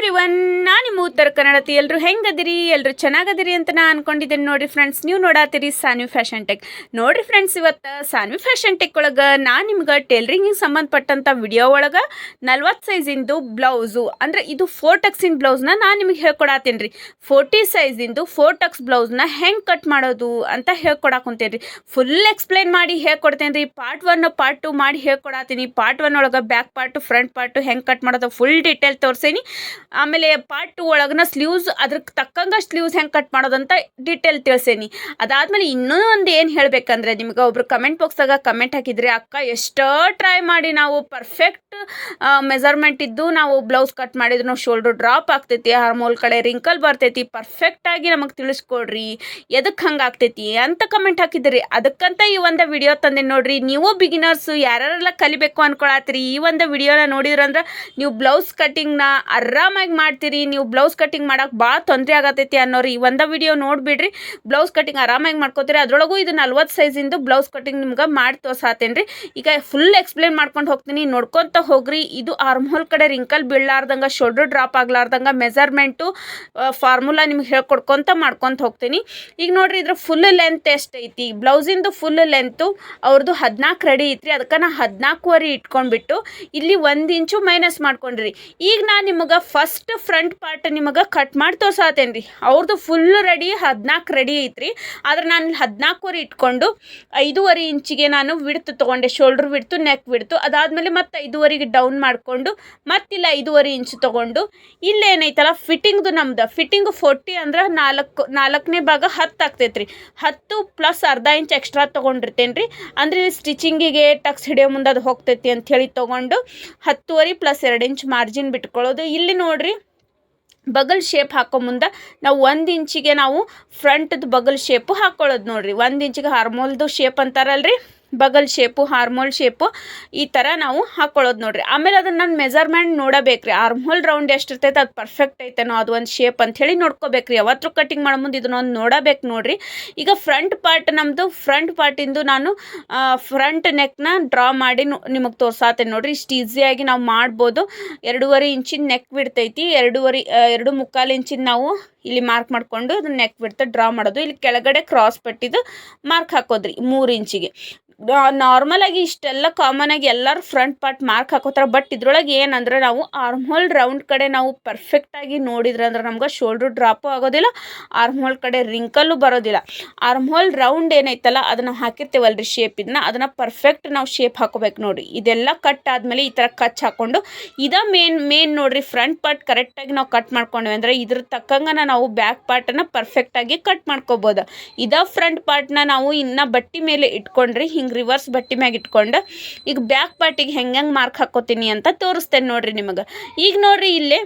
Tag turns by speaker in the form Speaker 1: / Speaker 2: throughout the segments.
Speaker 1: Every one ನಾನು ನಿಮ್ಮ ಉತ್ತರ ಕನ್ನಡತಿ ಎಲ್ಲರೂ ಹೆಂಗದಿರಿ ಎಲ್ಲರೂ ಚೆನ್ನಾಗದಿರಿ ಅಂತ ನಾನು ಅನ್ಕೊಂಡಿದ್ದೇನೆ ನೋಡ್ರಿ ಫ್ರೆಂಡ್ಸ್ ನೀವು ನೋಡಾತೀರಿ ಸಾನ್ವಿ ಫ್ಯಾಷನ್ ಟೆಕ್ ನೋಡ್ರಿ ಫ್ರೆಂಡ್ಸ್ ಇವತ್ತು ಸಾನ್ವಿ ಫ್ಯಾಷನ್ ಟೆಕ್ ಒಳಗೆ ನಾನು ನಿಮ್ಗೆ ಟೇಲ್ರಿಂಗಿಗೆ ಸಂಬಂಧಪಟ್ಟಂಥ ವಿಡಿಯೋ ಒಳಗೆ ನಲ್ವತ್ತು ಸೈಜಿಂದು ಬ್ಲೌಸು ಅಂದರೆ ಇದು ಫೋರ್ ಟಕ್ಸಿನ ಬ್ಲೌಸ್ನ ನಾನು ನಿಮಗೆ ಹೇಳ್ಕೊಡತ್ತೀನಿ ರೀ ಫೋರ್ಟಿ ಸೈಜಿಂದು ಫೋರ್ ಟಕ್ಸ್ ಬ್ಲೌಸ್ನ ಹೆಂಗೆ ಕಟ್ ಮಾಡೋದು ಅಂತ ಹೇಳ್ಕೊಡಾಕುಂತೇನೆ ರೀ ಫುಲ್ ಎಕ್ಸ್ಪ್ಲೈನ್ ಮಾಡಿ ಹೇಳ್ಕೊಡ್ತೇನೆ ರೀ ಪಾರ್ಟ್ ಒನ್ ಪಾರ್ಟ್ ಟು ಮಾಡಿ ಹೇಳ್ಕೊಡತ್ತೀನಿ ಪಾರ್ಟ್ ಒನ್ ಒಳಗೆ ಬ್ಯಾಕ್ ಪಾರ್ಟು ಫ್ರಂಟ್ ಪಾರ್ಟು ಹೆಂಗೆ ಕಟ್ ಮಾಡೋದು ಫುಲ್ ಡೀಟೇಲ್ ತೋರಿಸೀನಿ. ಆಮೇಲೆ ಪಾರ್ಟ್ ಟು ಒಳಗನ ಸ್ಲೀವ್ಸ್ ಅದ್ರಕ್ಕೆ ತಕ್ಕಂಗೆ ಸ್ಲೀವ್ಸ್ ಹೆಂಗೆ ಕಟ್ ಮಾಡೋದಂತ ಡೀಟೇಲ್ ತಿಳಿಸೇನಿ. ಅದಾದ್ಮೇಲೆ ಇನ್ನೂ ಒಂದು ಏನು ಹೇಳಬೇಕಂದ್ರೆ ನಿಮ್ಗೆ ಒಬ್ರು ಕಮೆಂಟ್ ಬಾಕ್ಸಾಗ ಕಮೆಂಟ್ ಹಾಕಿದ್ರಿ, ಅಕ್ಕ, ಎಷ್ಟೋ ಟ್ರೈ ಮಾಡಿ ನಾವು ಪರ್ಫೆಕ್ಟ್ ಮೆಜರ್ಮೆಂಟ್ ಇದ್ದು ನಾವು ಬ್ಲೌಸ್ ಕಟ್ ಮಾಡಿದ್ರು ಶೋಲ್ಡರ್ ಡ್ರಾಪ್ ಆಗ್ತೈತಿ ಹಾರ್ಮೋಲ್ ಕಡೆ ರಿಂಕಲ್ ಬರ್ತೈತಿ ಪರ್ಫೆಕ್ಟಾಗಿ ನಮಗೆ ತಿಳಿಸ್ಕೊಡ್ರಿ. ಎದಕ್ಕೆ ಹಂಗೆ ಆಗ್ತೈತಿ? ಅಂತ ಕಮೆಂಟ್ ಹಾಕಿದ್ರಿ. ಅದಕ್ಕಂತ ಈ ಒಂದು ವಿಡಿಯೋ ತಂದೆ ನೋಡ್ರಿ. ನೀವು ಬಿಗಿನರ್ಸು ಯಾರ್ಯಾರೆಲ್ಲ ಕಲಿಬೇಕು ಅನ್ಕೊಳತ್ರಿ? ಈ ಒಂದು ವಿಡಿಯೋನ ನೋಡಿದ್ರಂದ್ರೆ ನೀವು ಬ್ಲೌಸ್ ಕಟ್ಟಿಂಗ್ನ ಆರಾಮಾಗಿ ಮಾಡ್ತೀರಿ, ನೀವು ಬ್ಲೌಸ್ ಕಟ್ಟಿಂಗ್ ಮಾಡೋಕೆ ಭಾಳ ತೊಂದರೆ ಆಗತೈತಿ ಅನ್ನೋರು ಈ ಒಂದು ವಿಡಿಯೋ ನೋಡಿಬಿಡ್ರಿ. ಬ್ಲೌಸ್ ಕಟ್ಟಿಂಗ್ ಆರಾಮಾಗಿ ಮಾಡ್ಕೋತೀರಿ. ಅದರೊಳಗೂ ಇದು ನಲ್ವತ್ತು ಸೈಜಿಂದು ಬ್ಲೌಸ್ ಕಟ್ಟಿಂಗ್ ನಿಮ್ಗೆ ಮಾಡಿ ತೋರ್ಸಾತೇನೆ ರೀ ಈಗ ಫುಲ್ ಎಕ್ಸ್ಪ್ಲೇನ್ ಮಾಡ್ಕೊಂಡು ಹೋಗ್ತೀನಿ. ನೋಡ್ಕೊತ ಹೋಗ್ರಿ. ಇದು ಆರ್ಮೋಲ್ ಕಡೆ ರಿಂಕಲ್ ಬೀಳಲಾರ್ದಂಗೆ ಶೋಲ್ಡರ್ ಡ್ರಾಪ್ ಆಗ್ಲಾರ್ದಂಗೆ ಮೆಜರ್ಮೆಂಟು ಫಾರ್ಮುಲಾ ನಿಮ್ಗೆ ಹೇಳ್ಕೊಡ್ಕೊಂತ ಮಾಡ್ಕೊತ ಹೋಗ್ತೀನಿ. ಈಗ ನೋಡ್ರಿ, ಇದ್ರ ಫುಲ್ ಲೆಂತ್ ಎಷ್ಟೈತಿ? ಬ್ಲೌಸಿಂದು ಫುಲ್ ಲೆಂತು ಅವ್ರದ್ದು ಹದಿನಾಲ್ಕು ರೆಡಿ ಐತ್ರಿ. ಅದಕ್ಕೆ ನಾ ಹದಿನಾಲ್ಕುವರೆ ಇಟ್ಕೊಂಡ್ಬಿಟ್ಟು ಇಲ್ಲಿ ಒಂದು ಇಂಚು ಮೈನಸ್ ಮಾಡ್ಕೊಂಡ್ರಿ. ಈಗ ನಾನು ನಿಮಗೆ ಫಸ್ಟ್ ಫ್ರಂಟ್ ಪಾರ್ಟ್ ನಿಮಗೆ ಕಟ್ ಮಾಡಿ ತೋರ್ಸಾತೇನೆ ರೀ ಅವ್ರದ್ದು ಫುಲ್ ರೆಡಿ ಹದಿನಾಲ್ಕು ರೆಡಿ ಐತ್ರಿ. ಆದ್ರೆ ನಾನು ಹದಿನಾಲ್ಕುವರೆ ಇಟ್ಕೊಂಡು ಐದೂವರೆ ಇಂಚಿಗೆ ನಾನು ವಿಡ್ತು ತೊಗೊಂಡೆ ಶೋಲ್ಡ್ರ್ ಬಿಡ್ತು ನೆಕ್ ವಿಡ್ತು ಅದಾದಮೇಲೆ ಮತ್ತೆ ಐದೂವರೆಗೆ ಡೌನ್ ಮಾಡಿಕೊಂಡು ಮತ್ತಿಲ್ಲ ಐದೂವರೆ ಇಂಚು ತೊಗೊಂಡು ಇಲ್ಲೇನೈತಲ್ಲ ಫಿಟ್ಟಿಂಗ್ದು ನಮ್ದು. ಫಿಟ್ಟಿಂಗ್ ಫೋರ್ಟಿ ಅಂದ್ರೆ ನಾಲ್ಕು, ನಾಲ್ಕನೇ ಭಾಗ ಹತ್ತು ಆಗ್ತೈತೆ ರೀ ಹತ್ತು ಪ್ಲಸ್ ಅರ್ಧ ಇಂಚ್ ಎಕ್ಸ್ಟ್ರಾ ತೊಗೊಂಡಿರ್ತೇನೆ ರೀ ಅಂದರೆ ಸ್ಟಿಚಿಂಗಿಗೆ ಟಕ್ಸ್ ಹಿಡಿಯೋ ಮುಂದೆ ಅದು ಹೋಗ್ತೈತಿ ಅಂಥೇಳಿ ತೊಗೊಂಡು, ಹತ್ತುವರೆ ಪ್ಲಸ್ ಎರಡು ಇಂಚ್ ಮಾರ್ಜಿನ್ ಬಿಟ್ಕೊಳ್ಳೋದು. ಇಲ್ಲಿ ನೋಡ್ರಿ. ಬಗಲ್ ಶೇಪ್ ಹಾಕೋ ಮುಂದೆ ನಾವು ಒಂದು ಇಂಚಿಗೆ ನಾವು ಫ್ರಂಟ್ದು ಬಗಲ್ ಶೇಪು ಹಾಕ್ಕೊಳ್ಳೋದು ನೋಡ್ರಿ. ಒಂದು ಇಂಚಿಗೆ ಹಾರ್ಮೋಲ್ದು ಶೇಪ್ ಅಂತಾರಲ್ರಿ? ಬಗಲ್ ಶೇಪು ಹಾರ್ಮೋಲ್ ಶೇಪು ಈ ಥರ ನಾವು ಹಾಕ್ಕೊಳ್ಳೋದು ನೋಡ್ರಿ. ಆಮೇಲೆ ಅದನ್ನು ನಾನು ಮೆಜರ್ಮೆಂಟ್ ನೋಡಬೇಕ್ರಿ. ಆರ್ಮೋಲ್ ರೌಂಡ್ ಎಷ್ಟಿರ್ತೈತೆ, ಅದು ಪರ್ಫೆಕ್ಟ್ ಐತೆನೋ, ಅದು ಒಂದು ಶೇಪ್ ಹೇಳಿ ನೋಡ್ಕೋಬೇಕ್ರಿ. ಯಾವತ್ತೂ ಕಟಿಂಗ್ ಮಾಡೋ ಮುಂದೆ ಇದನ್ನೊಂದು ನೋಡಬೇಕು ನೋಡ್ರಿ. ಈಗ ಫ್ರಂಟ್ ಪಾರ್ಟ್ ನಮ್ಮದು ಫ್ರಂಟ್ ಪಾರ್ಟಿಂದು ನಾನು ಫ್ರಂಟ್ ನೆಕ್ನ ಡ್ರಾ ಮಾಡಿ ನಿಮಗೆ ತೋರ್ಸಾತೇನೆ ನೋಡ್ರಿ. ಇಷ್ಟು ಈಸಿಯಾಗಿ ನಾವು ಮಾಡ್ಬೋದು. ಎರಡೂವರೆ ಇಂಚಿನ ನೆಕ್ ಬಿಡ್ತೈತಿ. ಎರಡೂವರೆ ಎರಡು ಮುಕ್ಕಾಲು ಇಂಚಿನ ನಾವು ಇಲ್ಲಿ ಮಾರ್ಕ್ ಮಾಡಿಕೊಂಡು ಅದನ್ನ ನೆಕ್ ಬಿಡ್ತಾ ಡ್ರಾ ಮಾಡೋದು. ಇಲ್ಲಿ ಕೆಳಗಡೆ ಕ್ರಾಸ್ ಪಟ್ಟಿದ್ದು ಮಾರ್ಕ್ ಹಾಕೋದ್ರಿ ಮೂರು ಇಂಚಿಗೆ ನಾರ್ಮಲಾಗಿ ಇಷ್ಟೆಲ್ಲ ಕಾಮನ್ ಆಗಿ ಎಲ್ಲರೂ ಫ್ರಂಟ್ ಪಾರ್ಟ್ ಮಾರ್ಕ್ ಹಾಕೋತಾರೆ. ಬಟ್ ಇದ್ರೊಳಗೆ ಏನಂದ್ರೆ ನಾವು ಆರ್ಮ್ಹೋಲ್ ರೌಂಡ್ ಕಡೆ ನಾವು ಪರ್ಫೆಕ್ಟಾಗಿ ನೋಡಿದ್ರೆ ಅಂದ್ರೆ ನಮ್ಗೆ ಶೋಲ್ಡ್ರ್ ಡ್ರಾಪು ಆಗೋದಿಲ್ಲ ಆರ್ಮ್ಹೋಲ್ ಕಡೆ ರಿಂಕಲ್ಲು ಬರೋದಿಲ್ಲ. ಆರ್ಮ್ಹೋಲ್ ರೌಂಡ್ ಏನೈತಲ್ಲ ಅದನ್ನು ಹಾಕಿರ್ತೀವಲ್ರಿ ಶೇಪ್ ಇದನ್ನ, ಅದನ್ನು ಪರ್ಫೆಕ್ಟ್ ನಾವು ಶೇಪ್ ಹಾಕೋಬೇಕು ನೋಡಿ ಇದೆಲ್ಲ ಕಟ್ ಆದಮೇಲೆ ಈ ಥರ ಕಚ್ ಹಾಕ್ಕೊಂಡು ಇದ ಮೇನ್ ಮೇನ್ ನೋಡಿರಿ ಫ್ರಂಟ್ ಪಾರ್ಟ್ ಕರೆಕ್ಟಾಗಿ ನಾವು ಕಟ್ ಮಾಡ್ಕೊಂಡ್ವಿ ಅಂದರೆ ಇದ್ರ ತಕ್ಕಂಗೆ ನಾವು ಬ್ಯಾಕ್ ಪಾರ್ಟನ್ನು ಪರ್ಫೆಕ್ಟಾಗಿ ಕಟ್ ಮಾಡ್ಕೋಬೋದು. ಇದ ಫ್ರಂಟ್ ಪಾರ್ಟ್ನ ನಾವು ಇನ್ನು ಬಟ್ಟೆ ಮೇಲೆ ಇಟ್ಕೊಂಡ್ರಿ, ಹಿಂಗೆ ರಿವರ್ಸ್ ಬಟ್ಟೆ ಮ್ಯಾಗ ಇಟ್ಕೊಂಡು, ಈಗ ಬ್ಯಾಕ್ ಪಾರ್ಟಿಗೆ ಹೆಂಗೆ ಮಾರ್ಕ್ ಹಾಕೋತೀನಿ ಅಂತ ತೋರಿಸ್ತೇನೆ ನೋಡ್ರಿ ನಿಮಗೆ. ಈಗ ನೋಡ್ರಿ ಇಲ್ಲಿ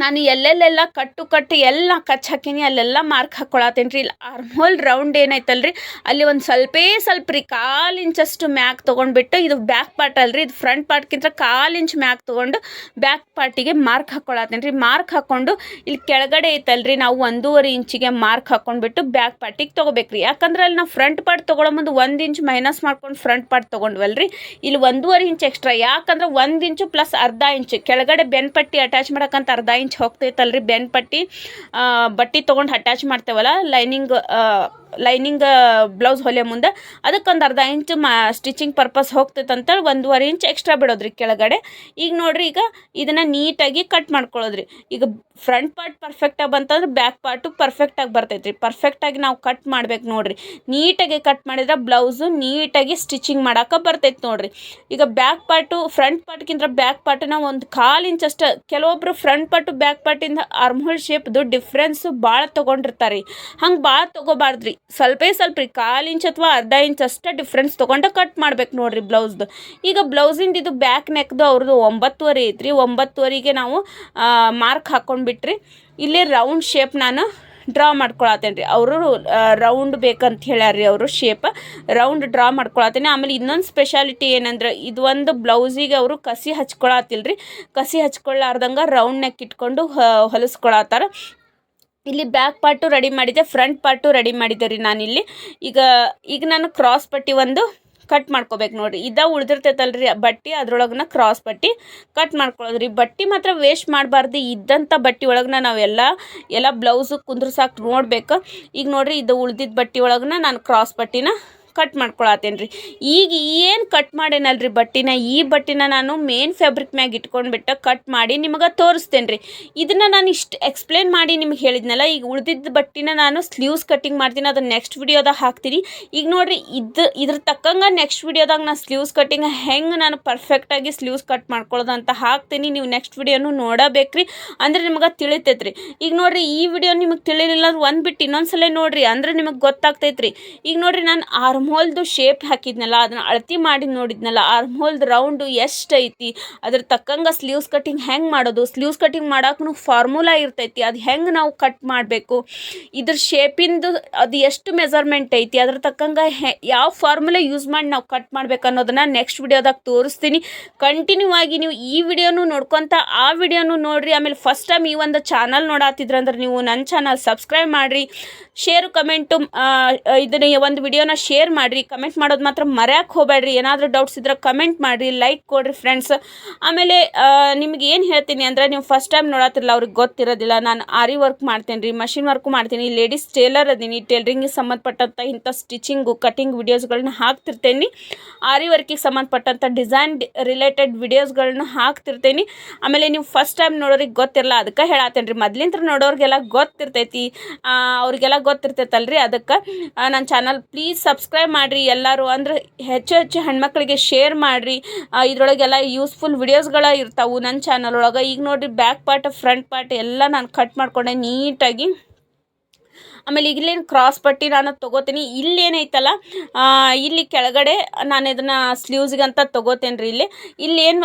Speaker 1: ನಾನು ಎಲ್ಲೆಲ್ಲೆಲ್ಲ ಕಟ್ಟು ಕಟ್ಟು ಎಲ್ಲ ಕಚ್ ಹಾಕೀನಿ, ಅಲ್ಲೆಲ್ಲ ಮಾರ್ಕ್ ಹಾಕ್ಕೊಳತ್ತೇನೆ ರೀ. ಇಲ್ಲಿ ಆರ್ಮೋಲ್ ರೌಂಡ್ ಏನೈತಲ್ಲ ರೀ ಅಲ್ಲಿ ಒಂದು ಸ್ವಲ್ಪೇ ಸ್ವಲ್ಪ ರೀ, ಕಾಲು ಇಂಚಷ್ಟು ಮ್ಯಾಕ್ ತೊಗೊಂಡ್ಬಿಟ್ಟು ಇದು ಬ್ಯಾಕ್ ಪಾರ್ಟ್ ಅಲ್ರಿ, ಇದು ಫ್ರಂಟ್ ಪಾರ್ಟ್ಗಿಂತ ಕಾಲು ಇಂಚ್ ಮ್ಯಾಕ್ ತೊಗೊಂಡು ಬ್ಯಾಕ್ ಪಾರ್ಟಿಗೆ ಮಾರ್ಕ್ ಹಾಕ್ಕೊಳತ್ತೇನೆ ರೀ. ಮಾರ್ಕ್ ಹಾಕ್ಕೊಂಡು ಇಲ್ಲಿ ಕೆಳಗಡೆ ಐತಲ್ರಿ, ನಾವು ಒಂದೂವರೆ ಇಂಚಿಗೆ ಮಾರ್ಕ್ ಹಾಕ್ಕೊಂಡ್ಬಿಟ್ಟು ಬ್ಯಾಕ್ ಪಾರ್ಟಿಗೆ ತೊಗೋಬೇಕು ರೀ ಯಾಕಂದ್ರೆ ಅಲ್ಲಿ ನಾವು ಫ್ರಂಟ್ ಪಾರ್ಟ್ ತೊಗೊಳೋ ಮುಂದೆ ಒಂದು ಇಂಚ್ ಮೈನಸ್ ಮಾಡ್ಕೊಂಡು ಫ್ರಂಟ್ ಪಾರ್ಟ್ ತೊಗೊಂಡ್ವಲ್ರಿ. ಇಲ್ಲಿ ಒಂದೂವರೆ ಇಂಚ್ ಎಕ್ಸ್ಟ್ರಾ ಯಾಕಂದ್ರೆ ಒಂದು ಇಂಚು ಪ್ಲಸ್ ಅರ್ಧ ಇಂಚು. ಕೆಳಗಡೆ ಬೆನ್ ಪಟ್ಟಿ ಅಟ್ಯಾಚ್ ಮಾಡಕ್ಕಂತ ಅರ್ಧ ಇಂಚ್ ಹೋಗ್ತೈತಲ್ರಿ ಬೆನ್ ಪಟ್ಟಿ. ಬಟ್ಟೆ ತೊಗೊಂಡು ಅಟ್ಯಾಚ್ ಮಾಡ್ತೇವಲ್ಲ ಲೈನಿಂಗ್ ಲೈನಿಂಗ್ ಬ್ಲೌಸ್ ಹೊಲಿಯೋ ಮುಂದೆ ಅದಕ್ಕೊಂದು ಅರ್ಧ ಇಂಚ್ ಮಾ ಸ್ಟಿಚಿಂಗ್ ಪರ್ಪಸ್ ಹೋಗ್ತೈತೆ ಅಂತೇಳಿ ಒಂದೂವರೆ ಇಂಚ್ ಎಕ್ಸ್ಟ್ರಾ ಬಿಡೋದ್ರಿ ಕೆಳಗಡೆ. ಈಗ ನೋಡ್ರಿ ಈಗ ಇದನ್ನು ನೀಟಾಗಿ ಕಟ್ ಮಾಡ್ಕೊಳ್ಳೋದ್ರಿ. ಈಗ ಫ್ರಂಟ್ ಪಾರ್ಟ್ ಪರ್ಫೆಕ್ಟಾಗಿ ಬಂತಂದ್ರೆ ಬ್ಯಾಕ್ ಪಾರ್ಟು ಪರ್ಫೆಕ್ಟಾಗಿ ಬರ್ತೈತ್ರಿ. ಪರ್ಫೆಕ್ಟಾಗಿ ನಾವು ಕಟ್ ಮಾಡ್ಬೇಕು ನೋಡಿರಿ. ನೀಟಾಗಿ ಕಟ್ ಮಾಡಿದ್ರೆ ಬ್ಲೌಸು ನೀಟಾಗಿ ಸ್ಟಿಚಿಂಗ್ ಮಾಡೋಕೆ ಬರ್ತೈತೆ ನೋಡಿರಿ. ಈಗ ಬ್ಯಾಕ್ ಪಾರ್ಟು ಫ್ರಂಟ್ ಪಾರ್ಟ್ಗಿಂತ ಬ್ಯಾಕ್ ಪಾರ್ಟನ್ನ ಒಂದು ಕಾಲು ಇಂಚ್ ಅಷ್ಟು, ಕೆಲವೊಬ್ರು ಫ್ರಂಟ್ ಪಾರ್ಟು ಬ್ಯಾಕ್ ಪಾರ್ಟಿಂದ ಆರ್ಮ್ಹೋಲ್ ಶೇಪ್ದು ಡಿಫ್ರೆನ್ಸು ಭಾಳ ತೊಗೊಂಡಿರ್ತಾರೆ. ಹಂಗೆ ಭಾಳ ತೊಗೋಬಾರ್ದ್ರಿ. ಸ್ವಲ್ಪ ಸ್ವಲ್ಪ ರೀ, ಕಾಲು ಇಂಚ್ ಅಥವಾ ಅರ್ಧ ಇಂಚ್ ಅಷ್ಟೇ ಡಿಫ್ರೆನ್ಸ್ ತೊಗೊಂಡು ಕಟ್ ಮಾಡ್ಬೇಕು ನೋಡಿರಿ ಬ್ಲೌಸ್ದು ಈಗ ಬ್ಲೌಸಿಂದ ಇದು ಬ್ಯಾಕ್ ನೆಕ್ದು ಅವ್ರದ್ದು ಒಂಬತ್ತುವರೆ ಐತ್ರಿ, ಒಂಬತ್ತುವರೆಗೆ ನಾವು ಮಾರ್ಕ್ ಹಾಕ್ಕೊಂಡ್ಬಿಟ್ರಿ ಇಲ್ಲಿ ರೌಂಡ್ ಶೇಪ್ ನಾನು ಡ್ರಾ ಮಾಡ್ಕೊಳತ್ತೇನೆ ರೀ. ಅವರು ರೌಂಡ್ ಬೇಕಂತ ಹೇಳ್ಯಾರ ರೀ ಅವರು ಶೇಪ್ ರೌಂಡ್ ಡ್ರಾ ಮಾಡ್ಕೊಳತ್ತೇನೆ. ಆಮೇಲೆ ಇನ್ನೊಂದು ಸ್ಪೆಷಾಲಿಟಿ ಏನಂದ್ರೆ, ಇದು ಒಂದು ಬ್ಲೌಸಿಗೆ ಅವರು ಕಸಿ ಹಚ್ಕೊಳತ್ತಿಲ್ಲ ಕಸಿ ಹಚ್ಕೊಳ್ಳಾರ್ದಂಗೆ ರೌಂಡ್ ನೆಕ್ ಇಟ್ಕೊಂಡು ಹೊಲಿಸ್ಕೊಳತ್ತಾರ. ಇಲ್ಲಿ ಬ್ಯಾಕ್ ಪಾರ್ಟು ರೆಡಿ ಮಾಡಿದೆ ಫ್ರಂಟ್ ಪಾರ್ಟು ರೆಡಿ ಮಾಡಿದ್ದೆ ರೀ ನಾನಿಲ್ಲಿ. ಈಗ ಈಗ ನಾನು ಕ್ರಾಸ್ ಪಟ್ಟಿ ಒಂದು ಕಟ್ ಮಾಡ್ಕೋಬೇಕು ನೋಡ್ರಿ. ಇದ ರೀ ಬಟ್ಟೆ, ಅದ್ರೊಳಗನ ಕ್ರಾಸ್ ಪಟ್ಟಿ ಕಟ್ ಮಾಡ್ಕೊಳ್ಳೋದ್ರಿ ಬಟ್ಟೆ ಮಾತ್ರ ವೇಸ್ಟ್ ಮಾಡಬಾರ್ದು ಇದ್ದಂಥ ಬಟ್ಟೆ ಒಳಗನ ನಾವೆಲ್ಲ ಎಲ್ಲ ಬ್ಲೌಸು ಕುಂದ್ರಸಾಕ್ ನೋಡ್ಬೇಕು. ಈಗ ನೋಡಿರಿ, ಇದು ಉಳ್ದಿದ್ದ ಬಟ್ಟೆ ಒಳಗನ ನಾನು ಕ್ರಾಸ್ ಪಟ್ಟಿನ ಕಟ್ ಮಾಡ್ಕೊಳತ್ತೇನೆ ರೀ ಈಗ ಏನು ಕಟ್ ಮಾಡೇನಲ್ರಿ ಬಟ್ಟಿನ? ಈ ಬಟ್ಟಿನ ನಾನು ಮೇನ್ ಫ್ಯಾಬ್ರಿಕ್ ಮ್ಯಾಗ ಇಟ್ಕೊಂಡ್ಬಿಟ್ಟು ಕಟ್ ಮಾಡಿ ನಿಮಗೆ ತೋರಿಸ್ತೇನೆ ರೀ ಇದನ್ನು ನಾನು ಇಷ್ಟು ಎಕ್ಸ್ಪ್ಲೇನ್ ಮಾಡಿ ನಿಮ್ಗೆ ಹೇಳಿದ್ನಲ್ಲ, ಈಗ ಉಳಿದಿದ್ದ ಬಟ್ಟಿನ ನಾನು ಸ್ಲೀವ್ಸ್ ಕಟ್ಟಿಂಗ್ ಮಾಡ್ತೀನಿ, ಅದನ್ನ ನೆಕ್ಸ್ಟ್ ವಿಡಿಯೋದಾಗ ಹಾಕ್ತೀನಿ. ಈಗ ನೋಡ್ರಿ, ಇದು, ಇದ್ರ ತಕ್ಕಂಗೆ ನೆಕ್ಸ್ಟ್ ವಿಡಿಯೋದಾಗ ನಾನು ಸ್ಲೀವ್ಸ್ ಕಟ್ಟಿಂಗ್ ಹೆಂಗೆ ನಾನು ಪರ್ಫೆಕ್ಟಾಗಿ ಸ್ಲೀವ್ಸ್ ಕಟ್ ಮಾಡ್ಕೊಳ್ಳೋದು ಅಂತ ಹಾಕ್ತೀನಿ. ನೀವು ನೆಕ್ಸ್ಟ್ ವಿಡಿಯೋನು ನೋಡಬೇಕ್ರಿ, ಅಂದ್ರೆ ನಿಮಗೆ ತಿಳಿತೈತ್ರಿ. ಈಗ ನೋಡ್ರಿ, ಈ ವಿಡಿಯೋ ನಿಮಗೆ ತಿಳಿಲಿಲ್ಲ ಅಂದ್ರೆ ಒಂದು ಬಿಟ್ಟು ಇನ್ನೊಂದ್ಸಲ ನೋಡಿರಿ, ಅಂದ್ರೆ ನಿಮಗೆ ಗೊತ್ತಾಗ್ತೈತ್ರಿ. ಈಗ ನೋಡ್ರಿ, ನಾನು ಆರ್ಮ್ ಹೋಲ್ದು ಶೇಪ್ ಹಾಕಿದ್ನಲ್ಲ, ಅದನ್ನ ಅಳತಿ ಮಾಡಿ ನೋಡಿದ್ನಲ್ಲ ಆರ್ಮ್ ಹೋಲ್ದು ರೌಂಡು ಎಷ್ಟು ಐತಿ ಅದ್ರ ತಕ್ಕಂಗೆ ಸ್ಲೀವ್ಸ್ ಕಟಿಂಗ್ ಹೆಂಗೆ ಮಾಡೋದು? ಸ್ಲೀವ್ಸ್ ಕಟ್ಟಿಂಗ್ ಮಾಡೋಕ್ಕೂ ಫಾರ್ಮುಲಾ ಇರ್ತೈತಿ, ಅದು ಹೆಂಗೆ ನಾವು ಕಟ್ ಮಾಡಬೇಕು? ಇದ್ರ ಶೇಪಿಂದು ಅದು ಎಷ್ಟು ಮೆಜರ್ಮೆಂಟ್ ಐತಿ? ಅದ್ರ ತಕ್ಕಂಗೆ ಹೆ, ಯಾವ ಫಾರ್ಮುಲಾ ಯೂಸ್ ಮಾಡಿ ನಾವು ಕಟ್ ಮಾಡ್ಬೇಕು ಅನ್ನೋದನ್ನ ನೆಕ್ಸ್ಟ್ ವಿಡಿಯೋದಾಗ ತೋರಿಸ್ತೀನಿ. ಕಂಟಿನ್ಯೂ ಆಗಿ ನೀವು ಈ ವಿಡಿಯೋನು ನೋಡ್ಕೊತ ಆ ವಿಡಿಯೋನು ನೋಡಿರಿ. ಆಮೇಲೆ ಫಸ್ಟ್ ಟೈಮ್ ಈ ಒಂದು ಚಾನಲ್ ನೋಡಾತಿದ್ರಂದ್ರೆ ನೀವು ನನ್ನ ಚಾನಲ್ ಸಬ್ಸ್ಕ್ರೈಬ್ ಮಾಡಿರಿ. ಶೇರು ಕಮೆಂಟು ಇದನ್ನ ಒಂದು ವಿಡಿಯೋನ ಶೇರ್ ಮಾಡಿರಿ? ಕಮೆಂಟ್ ಮಾಡೋದು ಮಾತ್ರ ಮರೆಯಕ್ಕೆ ಹೋಗಬೇಡ್ರಿ. ಏನಾದರೂ ಡೌಟ್ಸ್ ಇದ್ರೆ ಕಮೆಂಟ್ ಮಾಡಿರಿ ಲೈಕ್ ಕೊಡ್ರಿ ಫ್ರೆಂಡ್ಸ್ ಆಮೇಲೆ ನಿಮ್ಗೆ ಏನು ಹೇಳ್ತೀನಿ ಅಂದರೆ ನೀವು ಫಸ್ಟ್ ಟೈಮ್ ನೋಡತ್ತಿರಲ್ಲ ಅವ್ರಿಗೆ ಗೊತ್ತಿರೋದಿಲ್ಲ. ನಾನು ಆರಿ ವರ್ಕ್ ಮಾಡ್ತೇನೆ ರೀ ಮಷಿನ್ ವರ್ಕು ಮಾಡ್ತೀನಿ ಲೇಡೀಸ್ ಟೇಲರ್ ಅದೀನಿ ಟೇಲರಿಂಗಿಗೆ ಸಂಬಂಧಪಟ್ಟಂಥ ಇಂಥ ಸ್ಟಿಚಿಂಗು ಕಟಿಂಗ್ ವಿಡಿಯೋಸ್ಗಳನ್ನ ಹಾಕ್ತಿರ್ತೇನೆ. ಆರಿ ವರ್ಕಿಗೆ ಸಂಬಂಧಪಟ್ಟಂಥ ಡಿಸೈನ್ ರಿಲೇಟೆಡ್ ವಿಡಿಯೋಸ್ಗಳನ್ನ ಹಾಕ್ತಿರ್ತೇನೆ. ಆಮೇಲೆ ನೀವು ಫಸ್ಟ್ ಟೈಮ್ ನೋಡೋರಿಗೆ ಗೊತ್ತಿರಲ್ಲ, ಅದಕ್ಕೆ ಹೇಳತ್ತೇನೆ ರೀ ಮೊದ್ಲಿಂತ್ರ ನೋಡೋರಿಗೆಲ್ಲ ಗೊತ್ತಿರ್ತೈತಿ. ಅವ್ರಿಗೆಲ್ಲ ಗೊತ್ತಿರ್ತೈತಲ್ರಿ ಅದಕ್ಕೆ. ನನ್ನ ಚಾನಲ್ ಪ್ಲೀಸ್ ಸಬ್ಸ್ಕ್ರೈಬ್ ಮಾಡಿರಿ ಎಲ್ಲರೂ. ಅಂದ್ರೆ ಹೆಚ್ಚು ಹೆಚ್ಚು ಹೆಣ್ಮಕ್ಳಿಗೆ ಶೇರ್ ಮಾಡಿರಿ. ಇದರೊಳಗೆಲ್ಲ ಯೂಸ್ಫುಲ್ ವಿಡಿಯೋಸ್ಗಳ ಇರ್ತಾವೆ ನನ್ನ ಚಾನಲ್ ಒಳಗೆ. ಈಗ ನೋಡಿರಿ ಬ್ಯಾಕ್ ಪಾರ್ಟ್ ಫ್ರಂಟ್ ಪಾರ್ಟ್ ಎಲ್ಲ ನಾನು ಕಟ್ ಮಾಡ್ಕೊಂಡೆ ನೀಟಾಗಿ. ಆಮೇಲೆ ಇಲ್ಲೇನು ಕ್ರಾಸ್ ಪಟ್ಟಿ ನಾನು ತೊಗೋತೀನಿ. ಇಲ್ಲೇನೈತಲ್ಲ ಇಲ್ಲಿ ಕೆಳಗಡೆ ನಾನು ಇದನ್ನು ಸ್ಲೀವ್ಸ್ಗೆ ಅಂತ ತೊಗೋತೇನೆ ರೀ ಇಲ್ಲಿ. ಏನು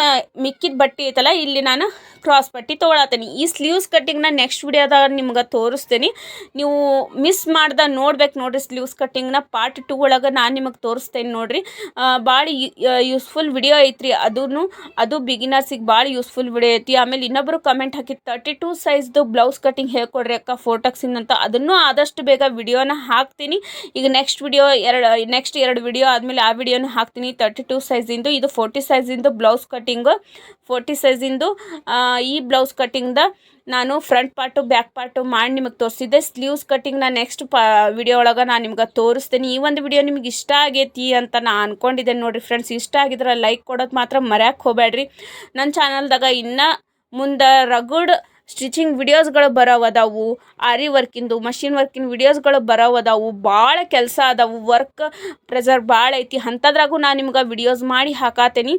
Speaker 1: ಮಿಕ್ಕಿದ ಬಟ್ಟೆ ಐತಲ್ಲ, ಇಲ್ಲಿ ನಾನು ಕ್ರಾಸ್ ಪಟ್ಟಿ ತೊಗೊಳತ್ತೀನಿ ಈ ಸ್ಲೀವ್ಸ್ ಕಟ್ಟಿಂಗ್ನ ನೆಕ್ಸ್ಟ್ ವಿಡಿಯೋದಾಗ ನಿಮ್ಗೆ ತೋರಿಸ್ತೀನಿ. ನೀವು ಮಿಸ್ ಮಾಡ್ದ ನೋಡ್ಬೇಕು ನೋಡಿರಿ ಸ್ಲೀವ್ಸ್ ಕಟ್ಟಿಂಗ್ನ ಪಾರ್ಟ್ ಟು ಒಳಗೆ ನಾನು ನಿಮಗೆ ತೋರಿಸ್ತೇನೆ ನೋಡಿರಿ. ಭಾಳ ಯೂಸ್ಫುಲ್ ವಿಡಿಯೋ ಐತ್ರಿ. ಅದೂ ಅದು ಬಿಗಿನರ್ಸಿಗೆ ಭಾಳ ಯೂಸ್ಫುಲ್ ವಿಡಿಯೋ ಐತಿ. ಆಮೇಲೆ ಇನ್ನೊಬ್ಬರು ಕಮೆಂಟ್ ಹಾಕಿ ತರ್ಟಿ ಟೂ ಸೈಜ್ದು ಬ್ಲೌಸ್ ಕಟ್ಟಿಂಗ್ ಹೇಳ್ಕೊಡ್ರಿ ಅಕ್ಕ ಫೋಟೋಕ್ಸಿಂದ ಅಂತ. ಅದನ್ನು ಆದಷ್ಟು ಬೇಗ ವಿಡಿಯೋನ ಹಾಕ್ತೀನಿ. ಈಗ ನೆಕ್ಸ್ಟ್ ವಿಡಿಯೋ ಎರಡು ನೆಕ್ಸ್ಟ್ ಎರಡು ವಿಡಿಯೋ ಆದಮೇಲೆ ಆ ವಿಡಿಯೋನ ಹಾಕ್ತೀನಿ. ತರ್ಟಿ ಟು ಸೈಜಿಂದು ಇದು ಫೋರ್ಟಿ ಸೈಜಿಂದು ಬ್ಲೌಸ್ ಕಟ್ಟಿಂಗು ಫೋರ್ಟಿ ಸೈಜಿಂದು ಈ ಬ್ಲೌಸ್ ಕಟ್ಟಿಂಗ್ದ ನಾನು ಫ್ರಂಟ್ ಪಾರ್ಟು ಬ್ಯಾಕ್ ಪಾರ್ಟು ಮಾಡಿ ನಿಮಗೆ ತೋರಿಸಿದ್ದೆ. ಸ್ಲೀವ್ಸ್ ಕಟ್ಟಿಂಗ್ ನಾನು ನೆಕ್ಸ್ಟ್ ಪ ವಿಡಿಯೋ ಒಳಗೆ ನಾನು ನಿಮ್ಗೆ ತೋರಿಸ್ತೀನಿ. ಈ ಒಂದು ವಿಡಿಯೋ ನಿಮ್ಗೆ ಇಷ್ಟ ಆಗೈತಿ ಅಂತ ನಾನು ಅಂದ್ಕೊಂಡಿದ್ದೇನೆ ನೋಡಿರಿ ಫ್ರೆಂಡ್ಸ್ ಇಷ್ಟ ಆಗಿದ್ರೆ ಲೈಕ್ ಕೊಡೋದು ಮಾತ್ರ ಮರ್ಯಾಕೆ ಹೋಗಬೇಡ್ರಿ ನನ್ನ ಚಾನಲ್ದಾಗ ಇನ್ನೂ ಮುಂದೆ ರಗುಡ್ ಸ್ಟಿಚಿಂಗ್ ವಿಡಿಯೋಸ್ಗಳು ಬರೋವದಾವು ಆರಿ ವರ್ಕಿಂದು ಮಷಿನ್ ವರ್ಕಿನ ವಿಡಿಯೋಸ್ಗಳು ಬರೋವದಾವು ಭಾಳ ಕೆಲಸ ಅದಾವು ವರ್ಕ್ ಪ್ರೆಸರ್ ಭಾಳ ಐತಿ. ಅಂಥದ್ರಾಗೂ ನಾನು ನಿಮ್ಗೆ ವಿಡಿಯೋಸ್ ಮಾಡಿ ಹಾಕಾತೇನಿ.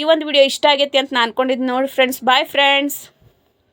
Speaker 1: ಈ ಒಂದು ವಿಡಿಯೋ ಇಷ್ಟ ಆಗೈತಿ ಅಂತ ನಾನು ಅನ್ಕೊಂಡಿದ್ದು ನೋಡಿ ಫ್ರೆಂಡ್ಸ್ ಬಾಯ್ ಫ್ರೆಂಡ್ಸ್